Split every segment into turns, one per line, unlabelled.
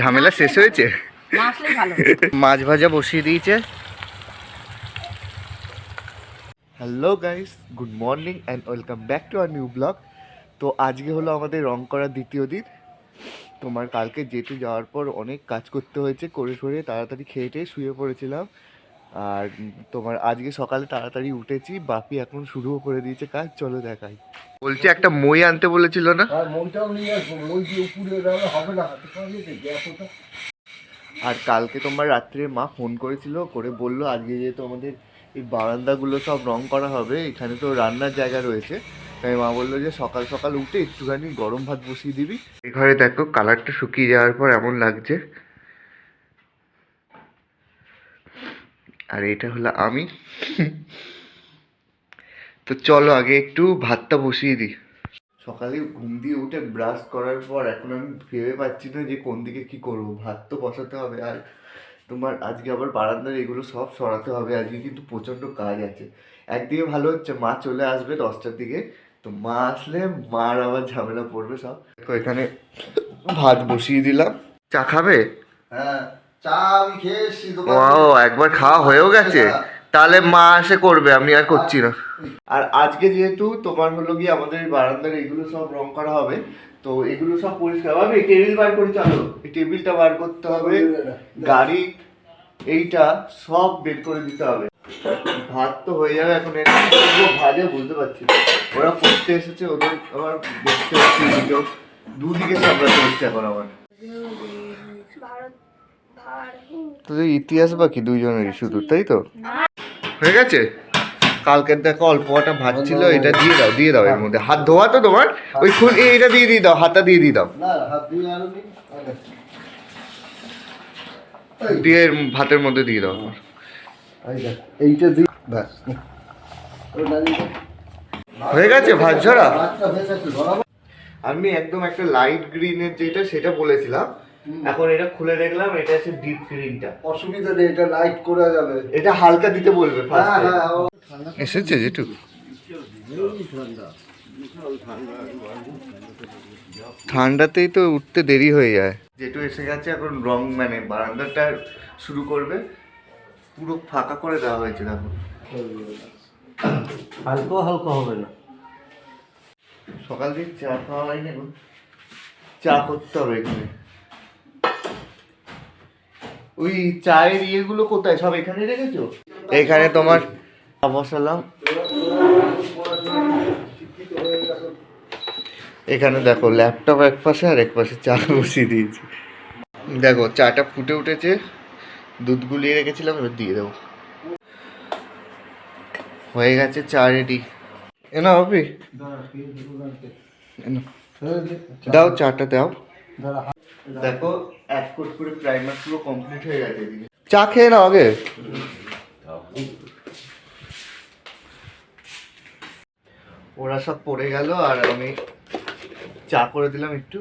ঝামেলা শেষ হয়েছে? মাছ ভাজা বসিয়ে দিয়েছে। Hello guys good morning and welcome back to our new blog তো আজকে হলো আমাদের রং করার দ্বিতীয় দিন। তোমার কালকে যেতে যাওয়ার পর অনেক কাজ করতে হয়েছে করে সরে তাড়াতাড়ি খেয়ে টেয়ে শুয়ে পড়েছিলাম। আর তোমার আজকে সকালে তাড়াতাড়ি উঠেছি বাপি এখন শুরুও করে দিয়েছে কাজ চলো দেখাই। বলছি একটা মই আনতে বলেছিল না?
আর
কালকে তোমার রাত্রে মা ফোন করেছিল করে বলল আজকে যেহেতু আমাদের এই বারান্দাগুলো সব রং করা হবে এখানে তো রান্নার জায়গা রয়েছে তাই মা বলল যে সকাল সকাল উঠে একটুখানি গরম ভাত বসিয়ে দিবি। এই ঘরে দেখো কালারটা শুকিয়ে যাওয়ার পর এমন লাগছে আর এটা হলো আমি। তো চলো আগে একটু ভাতটা বসিয়ে দিই। সকালে ঘুম দিয়ে উঠে ব্রাশ করার পর এখন আমি ভেবে পাচ্ছি না যে কোন দিকে কি করব। ভাত তো বসাতে হবে আর তোমার আজকে আবার বারান্দার এগুলো সব সরাতে হবে। আজকে কিন্তু প্রচণ্ড কাজ আছে। একদিকে ভালো হচ্ছে মা চলে আসবে দশটার দিকে। তো মা আসলে মার আবার ঝামেলা পড়বে সব। এখানে ভাত বসিয়ে দিলাম। চা খাবে?
হ্যাঁ। চা আমি খেয়ে এসছি
ও একবার খাওয়া হয়েও গেছে। তাহলে মা এসে করবে আমি আর করছি না। আর আজকে যেহেতু তোমার হলো গিয়ে আমাদের বারান্দার এগুলো সব রং করা হবে তো এগুলো সব পরিষ্কার। হবে টেবিল বার করে চলো। এই টেবিলটা বার করতে হবে। গাড়ি এইটা সব বের করে দিতে হবে। ভাত তো হয়ে যাবে এখন ভাজা বুঝতে পারছি ওরা পড়তে এসেছে ওদের আবার দেখতে হচ্ছে এদিকেও দুদিকে সামলাতে হচ্ছে এখন আমার তোদের ইতিহাস বাকি দুইজনেরই শুধু তাই তো? হয়ে গেছে? কালকের দেখো অল্প কটা ভাত ছিল এটা দিয়ে দাও দিয়ে দাও এর মধ্যে। হাত ধোয়া তো তোমার? ওই খুন এইটা দিয়ে দিয়ে দাও হাতটা দিয়ে দিয়ে দাও।
দিয়ে
দিয়ে ভাতের মধ্যে দিয়ে দাও
এইটা দিই ব্যাস দিয়ে
হয়ে গেছে ভাত ঝরা?
ভাতটা গেছে ধরাবো
আমি একদম একটা লাইট গ্রিনের যেটা সেটা বলেছিলাম। এখন এটা খুলে দেখলাম এটা হচ্ছে ডিপ গ্রিনটা
অসুবিধা নেই এটা লাইট করা যাবে।
এটা হালকা দিতে বলবে
হ্যাঁ হ্যাঁ ও
এসেছে যেটুকু ঠান্ডাতেই তো উঠতে দেরি হয়ে যায়। যেটু এসে গেছে এখন রং মানে বারান্দাটা শুরু করবে। পুরো ফাঁকা করে দেওয়া হয়েছে দেখো।
হালকা হালকা হবে না।
সকাল দিয়ে চা খাওয়া হয়নি এখন। চা করতে হবে এখানে। ওই চায়ের ইয়েগুলো কোথায়? সব এখানে রেখেছো? এখানে তোমার বসালাম। এখানে দেখো ল্যাপটপ এক পাশে আর এক পাশে চা বসিয়ে দিয়েছি। দেখো চাটা ফুটে উঠেছে। দুধ গুলিয়ে রেখেছিলাম এবার দিয়ে দেবো। হয়ে গেছে চা রেডি এনা হবে দাও চাটা দাও। দেখো এক কোট করে প্রাইমার পুরো কমপ্লিট হয়ে গেছে এদিকে। চা খেয়ে নাও আগে। ওরা সব পড়ে গেল আর আমি চা করে দিলাম একটু।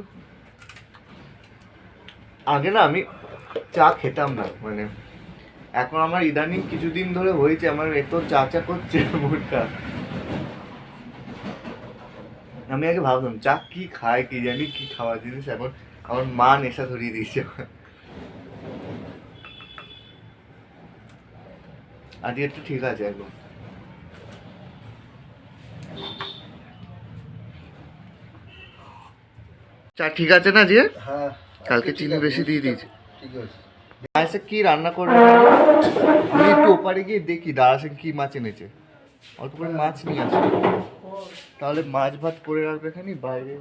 আগে না আমি চা খেতাম না মানে এখন আমার ইদানিং কিছুদিন ধরে হয়েছে আমার এত চা চা করছে মুডটা আমি আগে ভাবতাম চা কি খায় কি জানি কি খাওয়া জিনিস এখন। আমার মা নেশা ধরিয়ে দিয়েছে। আজকে একটু ঠিক আছে এখন চা ঠিক আছে না যে
হ্যাঁ।
কালকে চিনি বেশি দিয়ে দিয়েছে।
ঠিক আছে।
কি রান্না করবে? আমি একটু ওপারে গিয়ে দেখি দাঁড়া সিং কি মাছ এনেছে। অল্প করে মাছ নিয়ে আসবে তাহলে মাছ ভাত করে রাখবে এখানে বাইরে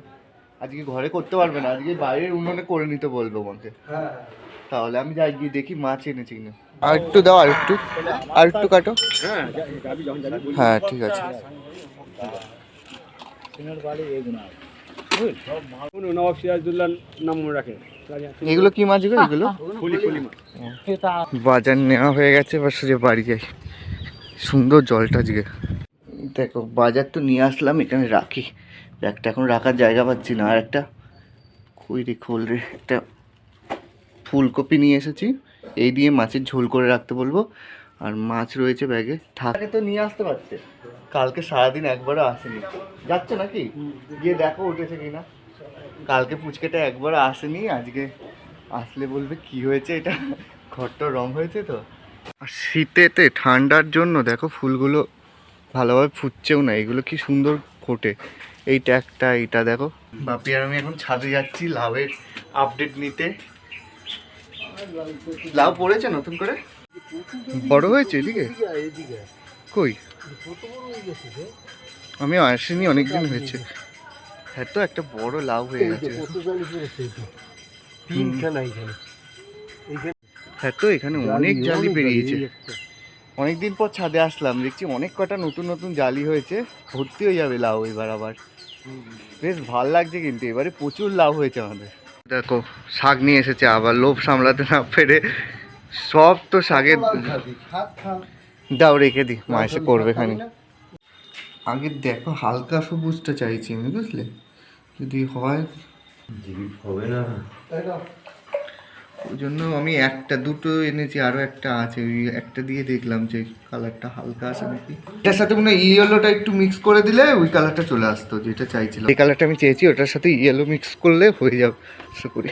আজকে ঘরে করতে পারবে না। আজকে বাইরের উনুনে করে নিতে বলব আমাকে।
হ্যাঁ।
তাহলে আমি যাই গিয়ে দেখি মাছ এনেছি কিনা। আর একটু দাও আর একটু আর একটু কাটো। হ্যাঁ ঠিক আছে।
নবাব সিরাজদুল্লাহ নাম মনে রাখে
এগুলো কি মাছ এগুলো?
ফুলি ফুলি মাছ।
বাজার নেওয়া হয়ে গেছে এবার সোজা বাড়ি যাই। সুন্দর জলটা আজকে। দেখো বাজার তো নিয়ে আসলাম এখানে রাখি। একটা এখন রাখার জায়গা পাচ্ছি না, আর একটা কই রে খোল রে, একটা ফুলকপি নিয়ে এসেছি। এই দিয়ে মাছের ঝোল করে রাখতে বলব, আর মাছ রয়েছে ব্যাগে। থাকে। তো নিয়ে আসতে পারছে কালকে সারাদিন একবারও আসেনি। যাচ্ছে নাকি? গিয়ে দেখো উঠেছে কিনা। কালকে পুচকেটা একবারও আসেনি, আজকে আসলে বলবে কি হয়েছে এটা। ঘরটা রং হয়েছে তো। আর শীতেতে ঠান্ডার জন্য দেখো ফুলগুলো ভালোভাবে ফুটছেও না, এগুলো কি সুন্দর ফোটে। এইটা একটা এইটা দেখো। বাপি আর আমি এখন ছাদে যাচ্ছি লাভের আপডেট নিতে। লাভ পড়েছে নতুন করে? বড় হয়েছে এদিকে?
এদিকে
কই?
কত বড় গেছে রে?
আমি আসিনি অনেকদিন হয়েছে। হ্যাঁ তো একটা বড় লাভ হয়ে গেছে। হ্যাঁ তো এখানে অনেক জালি বেরিয়েছে। অনেকদিন পর ছাদে আসলাম দেখছি অনেক কটা নতুন নতুন জালি হয়েছে। ভর্তি হয়ে যাবে লাউ এবার আবার। বেশ ভালো লাগছে কিন্তু এবারে প্রচুর লাভ হয়েছে আমাদের। দেখো শাক নিয়ে এসেছে আবার লোভ সামলাতে না পেরে সব তো শাকের। দাও রেখে দি মা এসে করবে খানি আগে দেখো হালকা সবুজটা চাইছি আমি বুঝলে? যদি হয়
হবে না?
ওই জন্য আমি একটা দুটো এনেছি আরও একটা আছে। ওই একটা দিয়ে দেখলাম যে কালারটা হালকা আছে নাকি। এটার সাথে মনে হয় ইয়েলোটা একটু মিক্স করে দিলে ওই কালারটা চলে আসতো যেটা চাইছিলাম। এই কালারটা আমি চেয়েছি ওটার সাথে ইয়েলো মিক্স করলে হয়ে যাবে আশা করি।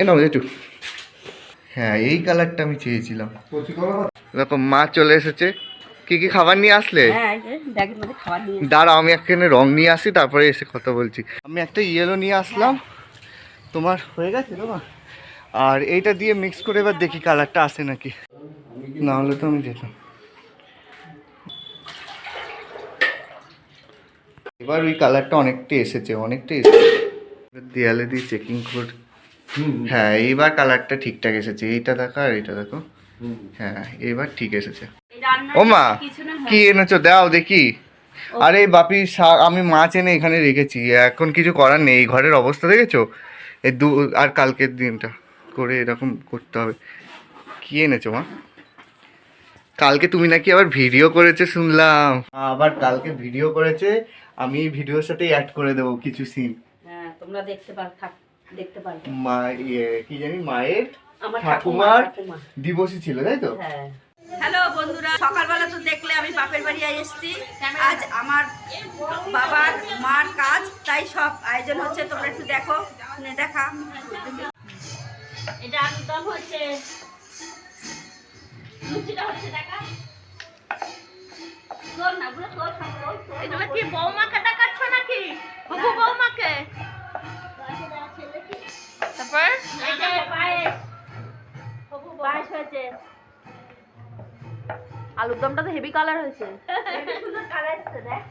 এ নাও একটু হ্যাঁ এই কালারটা আমি চেয়েছিলাম। দেখো মা চলে এসেছে। কি কি খাবার নিয়ে আসলে?
হ্যাঁ
দাঁড়াও আমি এখানে রং নিয়ে আসি তারপরে এসে কথা বলছি। আমি একটা ইয়েলো নিয়ে আসলাম। তোমার হয়ে গেছে না আর এইটা দিয়ে মিক্স করে এবার দেখি কালারটা আসে নাকি। না হলে তো আমি যেতাম। এবার ওই কালারটা অনেকটা এসেছে অনেকটা এসেছে। এবার দেয়ালে দিয়ে চেকিং কোড হ্যাঁ এইবার কালারটা ঠিকঠাক এসেছে। এইটা দেখো আর এইটা দেখো। হ্যাঁ এবার ঠিক এসেছে।
এই
ও মা কি এনেছো? দাও দেখি। আরে বাপি শাক আমি মাছ এনে এখানে রেখেছি। এখন কিছু করার নেই। এই ঘরের অবস্থা দেখেছ? এই দু আর কালকের দিনটা করে এরকম করতে হবে। কি এনেছো মা? কালকে তুমি নাকি আবার ভিডিও করেছে শুনলাম। আবার কালকে ভিডিও করেছে আমি ভিডিওর সাথে অ্যাড করে দেবো কিছু সিন
হ্যাঁ তোমরা দেখতে পার দেখতে পারবে।
মা ইয়ে কি জানি মায়ের
আমার
ঠাকুমার
ঠাকুমা।
দিবসী ছিল তাই তো?
হ্যাঁ।
হ্যালো বন্ধুরা সকালবেলা তো দেখলে আমি বাপের বাড়ি এসেছি। আজ আমার বাবার মার কাজ তাই সব আয়োজন হচ্ছে তোমরা একটু দেখো শুনে দেখা।
এটা একদম হচ্ছে লুচিটা হচ্ছে দেখা।
তোমরা কি বৌমাকে দেখাচ্ছ নাকি? হবু বৌমাকে? তারপর?
পায়েস হয়েছে
আলুর দমটা তো হেভি কালার হয়েছে।
হেবি সুন্দর কালার এসছে দেখ।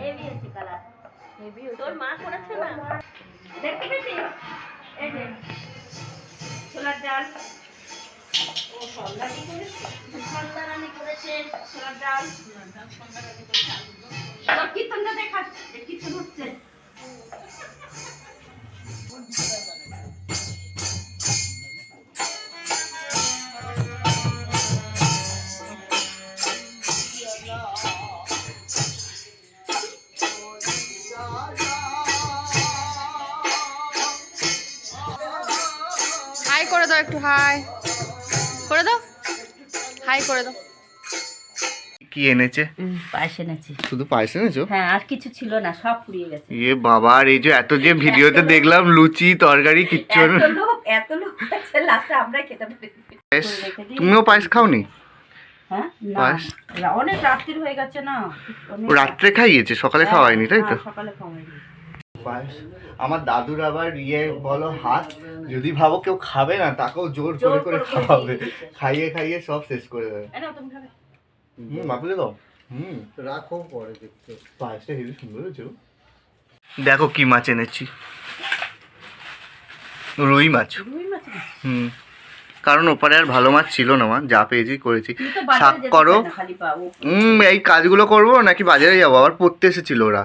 হেভি আছে কালার
তোর মা করেছে না?
দেখতে পেয়েছিস? এই যে ছোলার ডাল। ও সন্ধ্যানি করেছে? সন্ধ্যারানি করেছে ছোলার ডাল। তোর কীর্তনটা দেখা কীর্তন হচ্ছে।
করে দাও একটু হাই। করে দাও। হাই করে দাও।
কি এনেছে?
পায়েস এনেছি।
শুধু পায়েস এনেছো?
হ্যাঁ আর কিছু ছিল না সব ফুরিয়ে গেছে।
এ বাবা আর এই যে এত যে ভিডিওতে দেখলাম লুচি তরকারি কিচ্ছু
এত
না।
লোক এত লোক আছে লাস্টে আমরা খেতে পারি।
তুমিও পায়েস খাওনি?
হ্যাঁ অনেক রাত্রির হয়ে গেছে না।
রাত্রে খাইয়েছে সকালে খাওয়ায়নি তাই তো?
হ্যাঁ, সকালে
আমার দাদুর আবার ইয়ে বলো হাত যদি ভাবো কেউ খাবে না তাকেও জোর
জোর
করে করে খাওয়াবে। খাইয়ে খাইয়ে সব শেষ করে দেবে। হুম মাপুলে দাও। হুম।
রাখো পরে দেখতে।
পায়েসটা হেবি সুন্দর হয়েছে দেখো কি মাছ এনেছি। রুই মাছ।
রুই
হুম। কারণ ওপারে আর ভালো মাছ ছিল না মা যা পেয়েছি করেছি। শাক করো। হুম এই কাজগুলো করব নাকি বাজারে যাব? আবার পড়তে এসেছিল ওরা।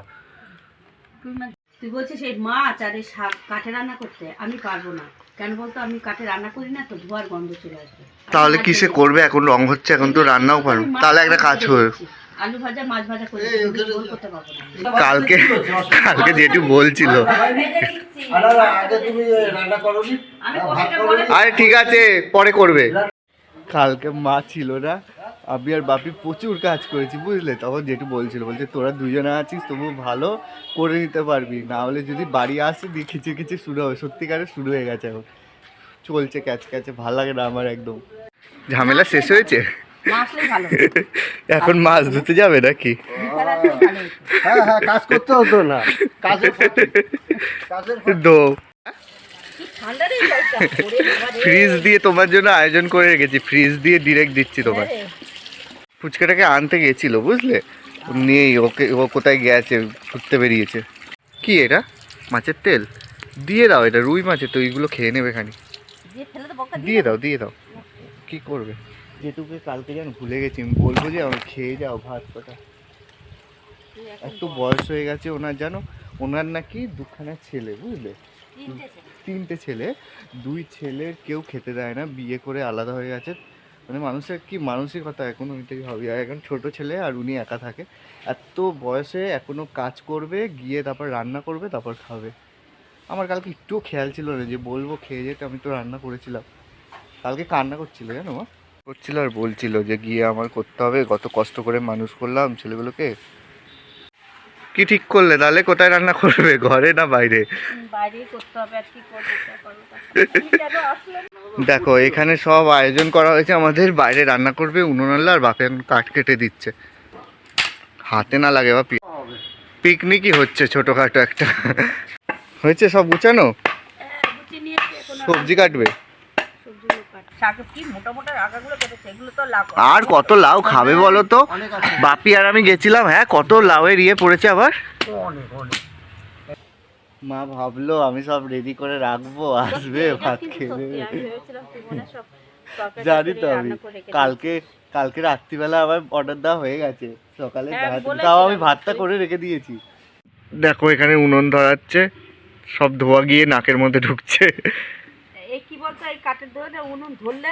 তুই বলছিস এই মাছ আর এই শাক কাঠে রান্না করতে? আমি পারব না। কেন বলতো আমি কাঠে রান্না করি না তো ধোয়ার গন্ধ চলে আসবে।
তাহলে কিসে করবে? এখন রং হচ্ছে এখন তো রান্নাও পারবে। তাহলে একটা কাজ
করে
হবে
আলু ভাজা মাছ ভাজা করে
এই,
দিচ্ছি,
ওদের-
ঝোল করতে পারব না।
কালকে কালকে যেটু বলছিল।
নি?
আরে ঠিক আছে পরে করবে। কালকে মা ছিল না আমি আর বাপি প্রচুর কাজ করেছি বুঝলে? তখন যেটু বলছিল বলছে তোরা দুজনে আছিস তবু ভালো করে নিতে পারবি। না হলে যদি বাড়ি আসে দিয়ে খিচে খিচে শুরু হবে। সত্যিকারে শুরু হয়ে গেছে এখন। চলছে ক্যাচ ক্যাচে ভালো লাগে না আমার একদম। ঝামেলা শেষ হয়েছে? এখন মাছ ধুতে যাবে নাকি।
হ্যাঁ হ্যাঁ কাজ করতে হতো না।
দো। ফ্রিজ দিয়ে তোমার জন্য আয়োজন করে রেখেছি। ফ্রিজ দিয়ে ডিরেক্ট দিচ্ছি তোমার
হ্যাঁ।
ফুচকাটাকে আনতে গেছিল বুঝলে? নেই ওকে ও কোথায় গেছে ঘুরতে বেরিয়েছে। কি এটা? মাছের তেল? দিয়ে দাও এটা রুই মাছের তো এইগুলো খেয়ে নেবে খানি
দিয়ে
দাও দিয়ে দাও। কি করবে? যেটুকু কালকে যেন ভুলে গেছি আমি বলব যে আমি খেয়ে যাও ভাত কথা এত বয়স হয়ে গেছে ওনার জানো? ওনার নাকি দুখানা ছেলে বুঝলে? তিনটে ছেলে দুই ছেলের কেউ খেতে দেয় না বিয়ে করে আলাদা হয়ে গেছে। মানে মানুষের কি মানসিকতা এখন ওইটাই হবে আর এখন ছোট ছেলে আর উনি একা থাকে। এত বয়সে এখনও কাজ করবে, গিয়ে তারপর রান্না করবে, তারপর খাবে। আমার কালকে একটুও খেয়াল ছিল না যে বলব খেয়ে যেতে, আমি তো রান্না করেছিলাম। কালকে কান্না করছিল, জানো মা? করছিল আর বলছিল যে গিয়ে আমার করতে হবে। কত কষ্ট করে মানুষ করলাম ছেলেগুলোকে। কি ঠিক করলে? তাহলে কোথায় রান্না করবে? ঘরে না বাইরে? দেখো এখানে সব আয়োজন করা হয়েছে আমাদের বাইরে রান্না করবে উনুনাল্লা আর বাপে এখন কাঠ কেটে দিচ্ছে। হাতে না লাগে বা পিকনিকই হচ্ছে ছোটোখাটো একটা। হয়েছে সব গুছানো?
হ্যাঁ,
সবজি কাটবে?
সবজিগুলো কি মোটা মোটা আগাগুলো কেটেছে? এগুলো তো লাগ
আর কত লাউ খাবে বলো তো? বাপি আর আমি গেছিলাম হ্যাঁ? কত লাউয়ের ইয়ে পড়েছে আবার?
অনেক অনেক।
মা ভাবলো আমি সব রেডি করে রাখব আসবে ভাত খেয়ে জানি তো আমি। কালকে কালকে রাত্রিবেলা আবার অর্ডার দেওয়া হয়ে গেছে। সকালে
হ্যাঁ,
ভাত- তাও আমি ভাতটা করে রেখে দিয়েছি। দেখো এখানে উনুন ধরাচ্ছে। সব ধোয়া গিয়ে নাকের মধ্যে ঢুকছে।
এই কি বলতো এই কাঠের ধরে উনুন ধরলে।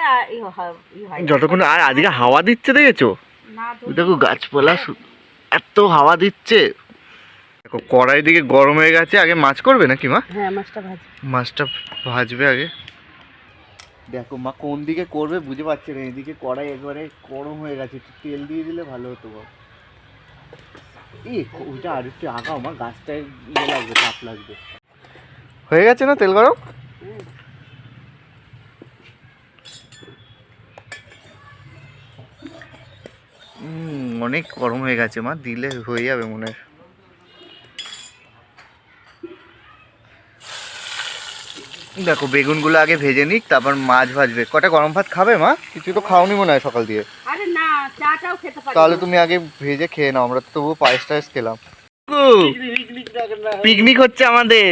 যতক্ষণ আর আজকে হাওয়া দিচ্ছে দেখেছ?
না
দেখো গাছপালা এত হাওয়া দিচ্ছে। দেখো কড়াই দিকে গরম হয়ে গেছে আগে মাছ করবে নাকি মা?
হ্যাঁ মাছটা ভাজি
মাছটা ভাজবে আগে। দেখো মা কোন দিকে করবে বুঝে পাচ্ছি না এদিকে কড়াই একবারে গরম হয়ে গেছে একটু তেল দিয়ে দিলে ভালো হতো গো। এই ওইটা আর একটু আগাও মা গাছটায় ইয়ে লাগবে তাপ লাগবে। হয়ে গেছে না তেল গরম? অনেক গরম হয়ে গেছে মা দিলে হয়ে যাবে মনে হয়। দেখো বেগুনগুলো আগে ভেজে নিক তারপর মাছ ভাজবে। কটা গরম ভাত খাবে মা? কিছু তো খাওনি মনে হয় সকাল দিয়ে।
আরে না চাটাও খেতে পারি।
তাহলে তুমি আগে ভেজে খেয়ে নাও আমরা তো তবুও পায়েস টায়েস খেলাম। পিকনিক হচ্ছে আমাদের।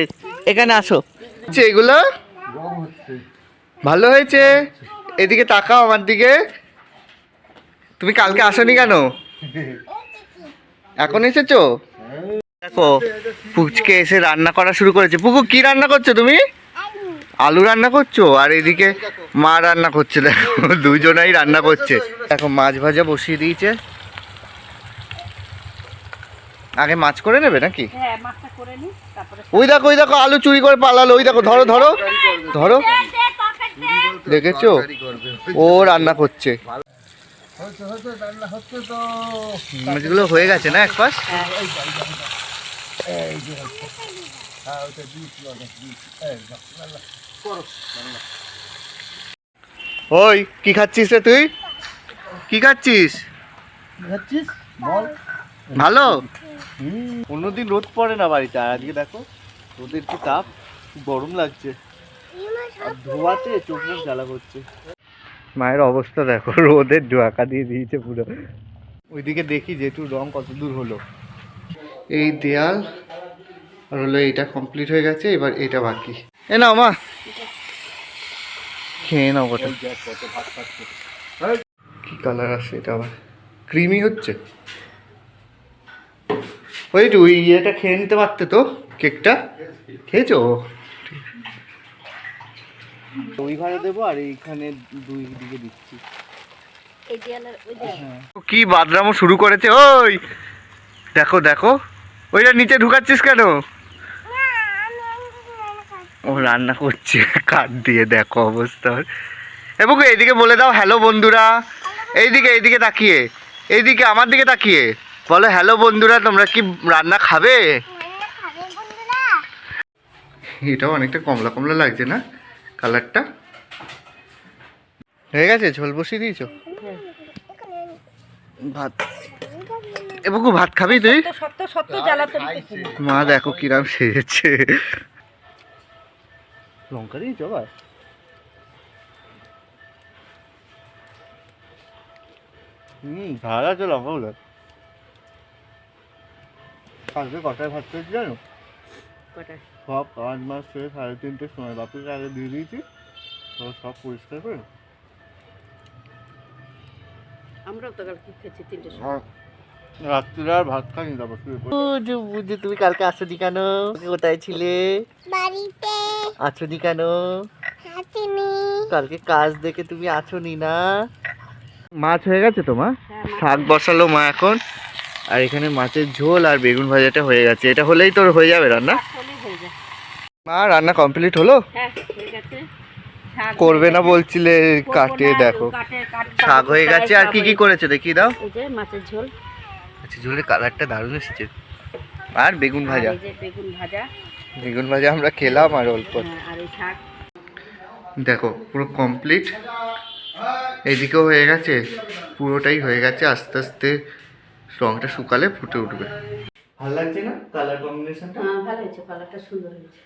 এখানে আসো। হচ্ছে এগুলো? ভালো হয়েছে? এদিকে তাকাও আমার দিকে। তুমি কালকে আসনি কেন? এখন এসেছ? দেখো পুচকে এসে রান্না করা শুরু করেছে। পুকু কি রান্না করছ তুমি? আলু রান্না করছ? আর এদিকে মা রান্না করছে দেখো দুজনাই রান্না করছে। দেখো মাছ ভাজা বসিয়ে দিয়েছে। আগে মাছ করে নেবে নাকি?
হ্যাঁ মাছটা করে নি তারপরে
ওই দেখো ওই দেখো আলু চুরি করে পালালো ওই দেখো ধরো ধরো ধরো। দেখেছ? ও রান্না করছে। মাছগুলো হয়ে গেছে না এক পাশ
হ্যাঁ রান্না।
ওই কি খাচ্ছিস রে তুই? কি খাচ্ছিস?
খাচ্ছিস? বল।
ভালো? অন্যদিন রোদ পড়ে না বাড়িতে? আর আজকে দেখো রোদের কি তাপ? গরম লাগছে। আর ধোয়াতে চোখ মুখ জ্বালা করছে। মায়ের অবস্থা দেখো রোদের ঢাকা দিয়ে দিয়েছে পুরো। ওইদিকে দেখি যেটু রং কত দূর হলো। এই দেয়াল আর হলো এটা কমপ্লিট হয়ে গেছে এবার এটা বাকি। এ না মা। খেয়ে নাও গোটা কি কালার আসছে এটা আবার? ক্রিমি হচ্ছে? ওই তুই ইয়েটা খেয়ে নিতে পারতে তো কেকটা খেয়েছো? ওই ঘরে দেবো আর এইখানে দুই দিকে দিচ্ছি।
এই দেয়ালের ওই দেয়াল
কি বাদরামো শুরু করেছে? ওই! দেখো দেখো। ওইটা নিচে ঢুকাচ্ছিস কেন? ও রান্না করছে। কাঠ দিয়ে দেখো অবস্থা। ওর। এবং এদিকে বলে দাও হ্যালো বন্ধুরা। এইদিকে এইদিকে তাকিয়ে। এইদিকে আমার দিকে তাকিয়ে। বলো হ্যালো বন্ধুরা তোমরা কি রান্না খাবে? এটাও অনেকটা কমলা কমলা লাগছে না? কালারটা। হয়ে গেছে? ঝোল বসিয়ে দিয়েছ? ভাত। এবকু ভাত খাবি তুই? মা দেখো কিরাম সেজেছে। লঙ্কা দিয়েছ আবার? হুম ঝাল আছে লঙ্কাগুলো। কালকে কটায় ভাত খেয়েছি জানো? সব কাজ মাস থেকে সাড়ে তিনটের সময় বাপুকে আগে দিয়ে দিয়েছি। তো সব পরিষ্কার করে
আমরাও তো কাল খেয়েছি
রাত্রিরে আর ভাত খাইনি তারপর শুয়ে পড়ি। বুঝু বুঝু তুমি কালকে আসনি কেন? কোথায় ছিলে?
বাড়িতে।
আছোনি কেন? কালকে কাজ দেখে তুমি আছোনি না? মাছ হয়ে গেছে তো মা? শাক বসালো মা এখন। আর এখানে মাছের ঝোল আর বেগুন ভাজাটা হয়ে গেছে। এটা হলেই তোর হয়ে যাবে রান্না?
হয়ে
মা রান্না কমপ্লিট হলো?
হ্যাঁ হয়ে গেছে। শাক
করবে না বলছিলে কাটে দেখো। শাক হয়ে গেছে আর কি কি করেছে? দেখি দাও।
মাছের ঝোল।
আচ্ছা ঝোলের কালারটা দারুণ এসেছে। আর বেগুন ভাজা।
আর এই যে বেগুন ভাজা।
বেগুন ভাজা আমরা খেলাম আর অল্প।
হ্যাঁ, আর এই শাক।
দেখো পুরো কমপ্লিট এইদিকেও হয়ে গেছে পুরোটাই হয়ে গেছে আস্তে আস্তে রংটা শুকালে ফুটে উঠবে। ভালো লাগছে না? কালার কম্বিনেশনটা
হ্যাঁ, ভালো হয়েছে কালারটা সুন্দর হয়েছে।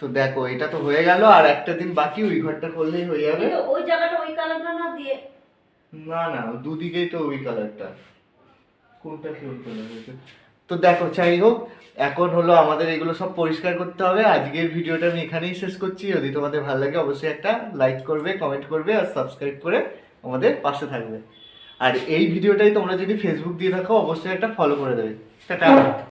তো দেখো এটা তো হয়ে গেল আর একটা দিন বাকি ওই ঘরটা করলেই হয়ে যাবে।
ওই জায়গাটা ওই কালারটা না দিয়ে?
না না দুদিকেই তো ওই কালারটা। কোনটা কোন কালার তো দেখো যাই হোক এখন হলো আমাদের এগুলো সব পরিষ্কার করতে হবে। আজকের ভিডিওটা আমি এখানেই শেষ করছি। যদি তোমাদের ভালো লাগে অবশ্যই একটা লাইক করবে কমেন্ট করবে আর সাবস্ক্রাইব করে আমাদের পাশে থাকবে। আর এই ভিডিওটাই তোমরা যদি ফেসবুক দিয়ে থাকো অবশ্যই একটা ফলো করে দেবে। টাটা।